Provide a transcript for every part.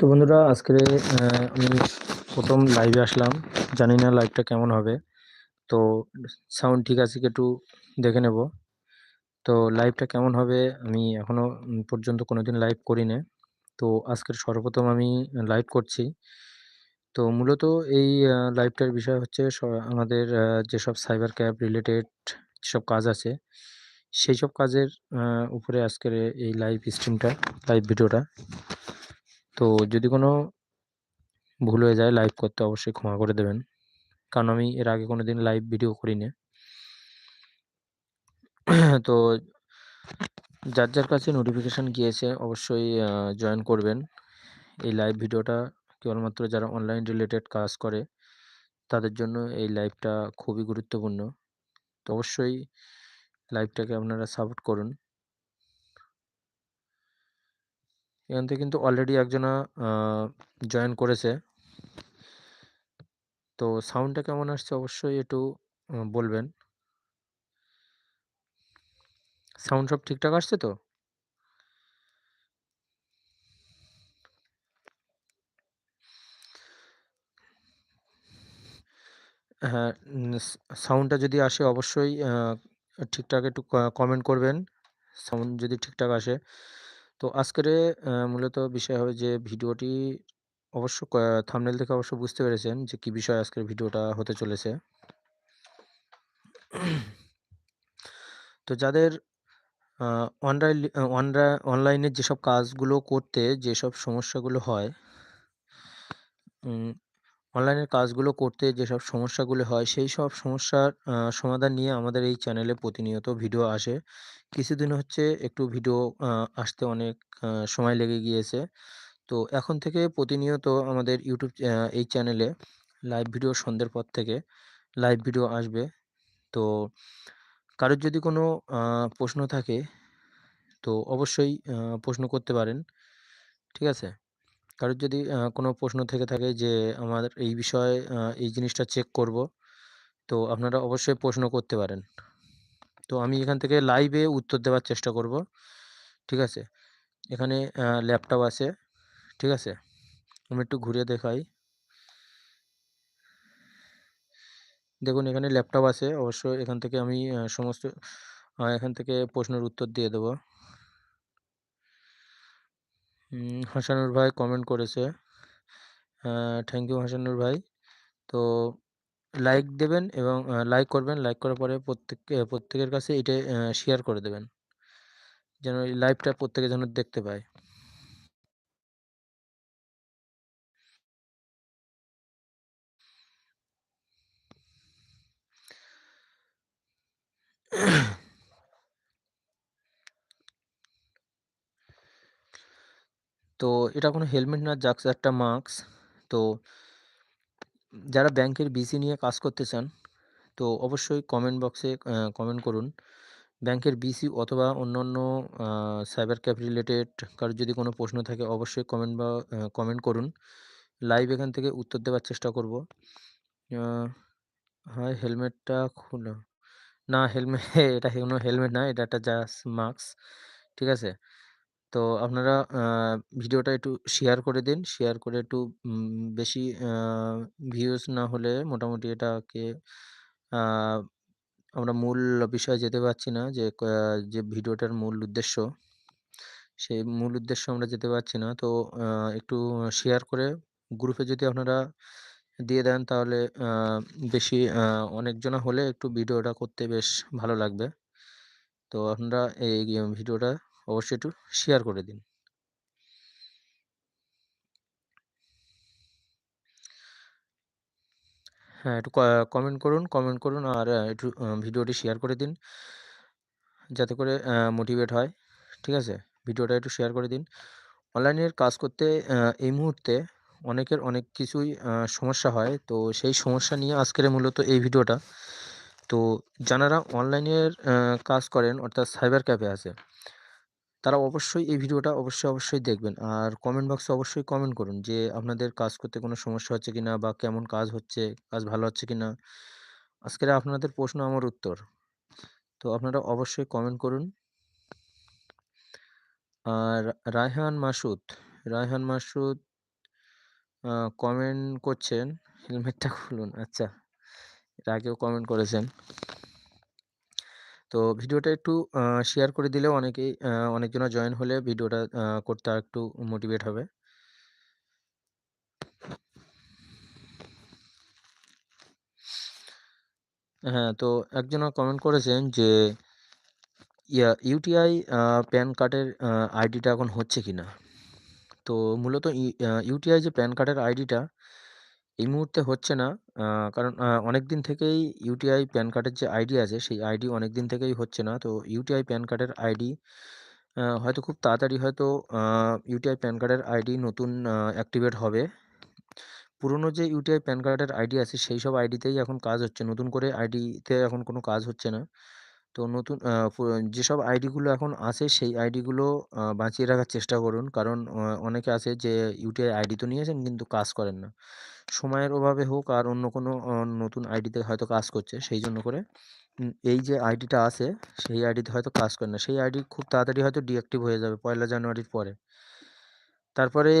তো বন্ধুরা আজকে আমি প্রথম লাইভে আসলাম। জানি না লাইভটা কেমন হবে। তো সাউন্ড ঠিক আছে একটু দেখে নেব। তো লাইভটা কেমন হবে আমি এখনও উম, পর্যন্ত কোনোদিন লাইভ করি না তো আজকের সর্বপ্রথম আমি লাইভ করছি। তো মূলত এই লাইভটার বিষয় হচ্ছে আমাদের যেসব সাইবার ক্যাব রিলেটেড যেসব কাজ আছে সেই সব কাজের উপরে আজকের এই লাইভ স্ট্রিমটা লাইভ ভিডিওটা তো যদি কোনো ভুল হয়ে যায় লাইভ করতে অবশ্যই ক্ষমা করে দেবেন। কারণ আমি এর আগে কোনো দিন লাইভ ভিডিও করিনি। তো যার যার কাছে নোটিফিকেশান গিয়েছে অবশ্যই জয়েন করবেন। এই লাইভ ভিডিওটা কেবলমাত্র যারা অনলাইন রিলেটেড কাজ করে, তাদের জন্য এই লাইভটা খুবই গুরুত্বপূর্ণ। তো অবশ্যই লাইভটাকে আপনারা সাপোর্ট করুন। এখান থেকে কিন্তু অলরেডি একজনা জয়েন করেছে। তো সাউন্ডটা কেমন আসছে অবশ্যই একটু বলবেন। সাউন্ড সব ঠিকঠাক আসছে তো? হ্যাঁ সাউন্ডটা যদি আসে অবশ্যই ঠিকঠাক একটু কমেন্ট করবেন। সাউন্ড যদি ঠিকঠাক আসে। তো আজকের মূলত বিষয় হবে যে, ভিডিওটি অবশ্য থামনেল থেকে অবশ্য বুঝতে পেরেছেন যে, কি বিষয় আজকের ভিডিওটা হতে চলেছে। তো যাদের অনলাইন অনলাইনে যেসব কাজগুলো করতে যেসব সমস্যাগুলো হয় অনলাইনের কাজগুলো করতে যেসব সমস্যাগুলো হয়, সেই সব সমস্যার সমাধান নিয়ে আমাদের এই চ্যানেলে প্রতিনিয়ত ভিডিও আসে। কিছুদিন হচ্ছে একটু ভিডিও আসতে অনেক সময় লেগে গিয়েছে। তো এখন থেকে প্রতিনিয়ত আমাদের ইউটিউব এই চ্যানেলে লাইভ ভিডিও সন্ধ্যের পর থেকে লাইভ ভিডিও আসবে। তো কারোর যদি কোনো প্রশ্ন থাকে, তো অবশ্যই প্রশ্ন করতে পারেন। ঠিক আছে? কারোর যদি কোনো প্রশ্ন থেকে থাকে যে, আমার এই বিষয়ে এই জিনিসটা চেক করব, তো আপনারা অবশ্যই প্রশ্ন করতে পারেন। তো আমি এখান থেকে লাইভে উত্তর দেওয়ার চেষ্টা করব, ঠিক আছে? এখানে ল্যাপটপ আছে, ঠিক আছে? আমি একটু ঘুরে দেখাই। দেখুন, এখানে ল্যাপটপ আছে অবশ্য এখান থেকে আমি সমস্ত এখান থেকে প্রশ্নের উত্তর দিয়ে দেবো। হাসানুর ভাই কমেন্ট করেছে। থ্যাংক ইউ হাসানুর ভাই। তো লাইক দেবেন এবং লাইক করবেন। লাইক করার পরে প্রত্যেক প্রত্যেকের কাছে এটা শেয়ার করে দেবেন। যেন এই লাইভটা প্রত্যেকে যেন দেখতে পায়। তো এটা কোনো হেলমেট না জাস্ট একটা মাস্ক তো যারা ব্যাংকের বিসি নিয়ে কাজ করতে চান, তো অবশ্যই কমেন্ট বক্সে কমেন্ট করুন। ব্যাংকের বিসি অথবা অন্যান্য সাইবার ক্যাব রিলেটেড কারোর যদি কোনো প্রশ্ন থাকে, অবশ্যই কমেন্ট বা কমেন্ট করুন। লাইভ এখান থেকে উত্তর দেওয়ার চেষ্টা করব। হয় হেলমেটটা খুলো। না হেলমেট এটা কোনো হেলমেট না, এটা একটা জাস্ট মাস্ক ঠিক আছে? তো আপনারা ভিডিওটা একটু শেয়ার করে দিন। শেয়ার করে একটু বেশি ভিউজ না হলে মোটামুটি এটাকে আমরা মূল বিষয়ে যেতে পারছি না যে যে ভিডিওটার মূল উদ্দেশ্য। সেই মূল উদ্দেশ্য আমরা যেতে পারছি না। তো একটু শেয়ার করে গ্রুপে যদি আপনারা দিয়ে দেন তাহলে বেশি আহ, অনেকজনা হলে একটু ভিডিওটা করতে বেশ ভালো লাগবে। তো আপনারা এই ভিডিওটা অবশ্যই একটু শেয়ার করে দিন। হ্যাঁ একটু কমেন্ট করুন কমেন্ট করুন আর একটু ভিডিওটি শেয়ার করে দিন। যাতে করে মোটিভেট হয়, ঠিক আছে? ভিডিওটা একটু শেয়ার করে দিন। অনলাইনের কাজ করতে এই মুহূর্তে অনেকের অনেক কিছুই সমস্যা হয়। তো সেই সমস্যা নিয়ে আজকের মূলত এই ভিডিওটা তো যারা অনলাইনের কাজ করেন, অর্থাৎ সাইবার ক্যাফে আছে তারা অবশ্যই এই ভিডিওটা অবশ্যই অবশ্যই দেখবেন। আর কমেন্ট বক্সে অবশ্যই কমেন্ট করুন যে আপনাদের কাজ করতে কোনো সমস্যা হচ্ছে কিনা বা কেমন কাজ হচ্ছে কাজ ভালো হচ্ছে কিনা। আজকের আপনাদের প্রশ্ন আমার উত্তর। তো আপনারা অবশ্যই কমেন্ট করুন। আর রায়হান মাসুদ রায়হান মাসুদ কমেন্ট করছেন, হেলমেটটা খুলুন। আচ্ছা, এর আগেও কমেন্ট করেছেন। তো ভিডিওটা একটু শেয়ার করে দিলেও অনেকেই অনেকজনা জয়েন হলে ভিডিওটা করতে আর একটু মোটিভেট হবে। হ্যাঁ, তো একজনা কমেন্ট করেছেন যে ইয়া ইউটিআই প্যান কার্ডের আইডিটা এখন হচ্ছে কিনা? তো মূলত ইউটিআই যে প্যান কার্ডের আইডিটা এই মুহূর্তে হচ্ছে না। কারণ অনেক দিন থেকেই ইউটিআই প্যান কার্ডের যে আইডি আছে, সেই আইডি অনেক দিন থেকেই হচ্ছে না। তো ইউটিআই প্যান কার্ডের আইডি হয়তো খুব তাড়াতাড়ি হয়তো ইউটিআই প্যান কার্ডের আইডি নতুন অ্যাক্টিভেট হবে। পুরনো যে ইউটিআই প্যান কার্ডের আইডি আছে, সেই সব আইডিতেই এখন কাজ হচ্ছে। নতুন করে আইডিতে এখন কোনো কাজ হচ্ছে না। তো নতুন যেসব আইডিগুলো এখন আছে সেই আইডিগুলো বাঁচিয়ে রাখার চেষ্টা করুন। কারণ অনেকে আছে যে ইউটিআই আইডি তো নিয়েছেন কিন্তু কাজ করেন না। সময়ের অভাবে হোক আর অন্য কোনো নতুন আইডিতে হয়তো কাজ করছে। সেই জন্য করে এই যে আইডিটা আছে সেই আইডিতে হয়তো কাজ করে না। সেই আইডি খুব তাড়াতাড়ি হয়তো ডিঅ্যাক্টিভ হয়ে যাবে পয়লা জানুয়ারির পরে। তারপরে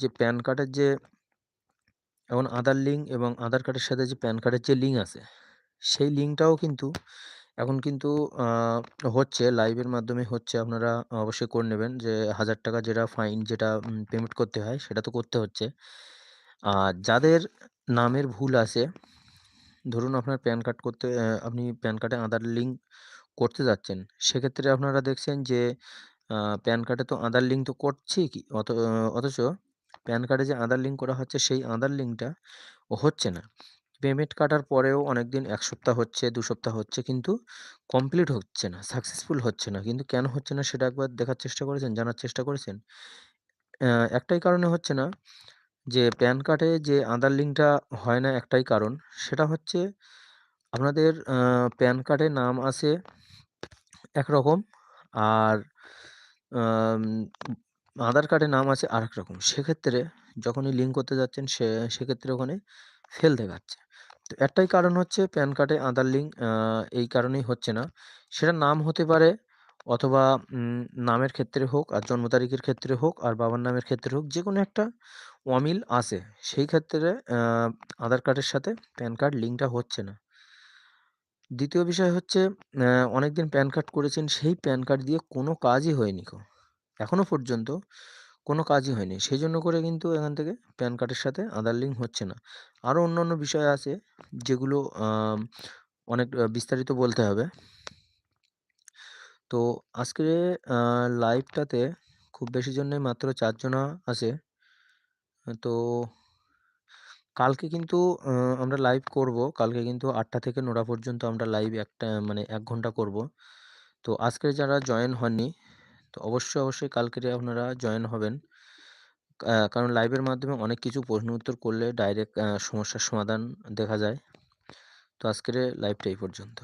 যে প্যান কার্ডের যে এখন আধার লিঙ্ক এবং আধার কার্ডের সাথে যে প্যান কার্ডের যে লিঙ্ক আছে, সেই লিঙ্কটাও কিন্তু এখন কিন্তু হচ্ছে লাইভের মাধ্যমে হচ্ছে। আপনারা অবশ্যই করে নেবেন যে ৳১,০০০ যেটা ফাইন যেটা পেমেন্ট করতে হয় সেটা তো করতে হচ্ছে। আর যাদের নামের ভুল আছে, ধরুন আপনার প্যান কার্ড করতে আপনি প্যান কার্ডে আধার লিঙ্ক করতে যাচ্ছেন। সেক্ষেত্রে আপনারা দেখছেন যে প্যান কার্ডে তো আধার লিঙ্ক তো করছি কি অথ অথচ প্যান কার্ডে যে আধার লিঙ্ক করা হচ্ছে সেই আধার লিঙ্কটা হচ্ছে না। পেমেন্ট কাটার পরেও অনেক দিন এক সপ্তাহ হচ্ছে, দু সপ্তাহ হচ্ছে কিন্তু কমপ্লিট হচ্ছে না, সাকসেসফুল হচ্ছে না। কিন্তু কেন হচ্ছে না সেটা একবার দেখার চেষ্টা করেছেন, জানার চেষ্টা করেছেন? একটাই কারণে হচ্ছে না যে প্যান কার্ডে যে আধার লিঙ্কটা হয় না একটাই কারণ। সেটা হচ্ছে আপনাদের প্যান কার্ডে নাম আছে একরকম আর আধার কার্ডে নাম আছে আরেক রকম। সেক্ষেত্রে যখনই লিঙ্ক করতে যাচ্ছেন সে সেক্ষেত্রে ওখানে ফেল দেখাচ্ছে। তো একটাই কারণ হচ্ছে প্যান কার্ডে আধার লিঙ্ক এই কারণেই হচ্ছে না। সেটা নাম হতে পারে অথবা নামের ক্ষেত্রে হোক আর জন্ম তারিখের ক্ষেত্রে হোক আর বাবার নামের ক্ষেত্রে হোক যে কোনো একটা অমিল আছে। সেই ক্ষেত্রে আধার কার্ডের সাথে প্যান কার্ড লিঙ্কটা হচ্ছে না। দ্বিতীয় বিষয় হচ্ছে অনেকদিন প্যান কার্ড করেছেন, সেই প্যান কার্ড দিয়ে কোনো কাজই হয়নি কো। এখনও পর্যন্ত কোনো কাজই হয়নি। সেই জন্য করে কিন্তু এখান থেকে প্যান কার্ডের সাথে আধার লিঙ্ক হচ্ছে না। আরও অন্যান্য বিষয় আছে যেগুলো অনেক বিস্তারিত বলতে হবে। তো আজকে লাইভটাতে খুব বেশি জন নেই মাত্র ৪ জনা আছে। তো কালকে কিন্তু আমরা লাইভ করব। কালকে কিন্তু আটটা থেকে ৯ঃ০০ পর্যন্ত আমরা লাইভ একটা মানে এক ঘণ্টা করব। তো আজকে যারা জয়েন হননি তো অবশ্যই, অবশ্যই কালকেরে আপনারা জয়েন হবেন। কারণ লাইভের মাধ্যমে অনেক কিছু প্রশ্ন উত্তর করলে ডাইরেক্ট সমস্যার সমাধান দেখা যায়। তো আজকের লাইভটা এই পর্যন্ত।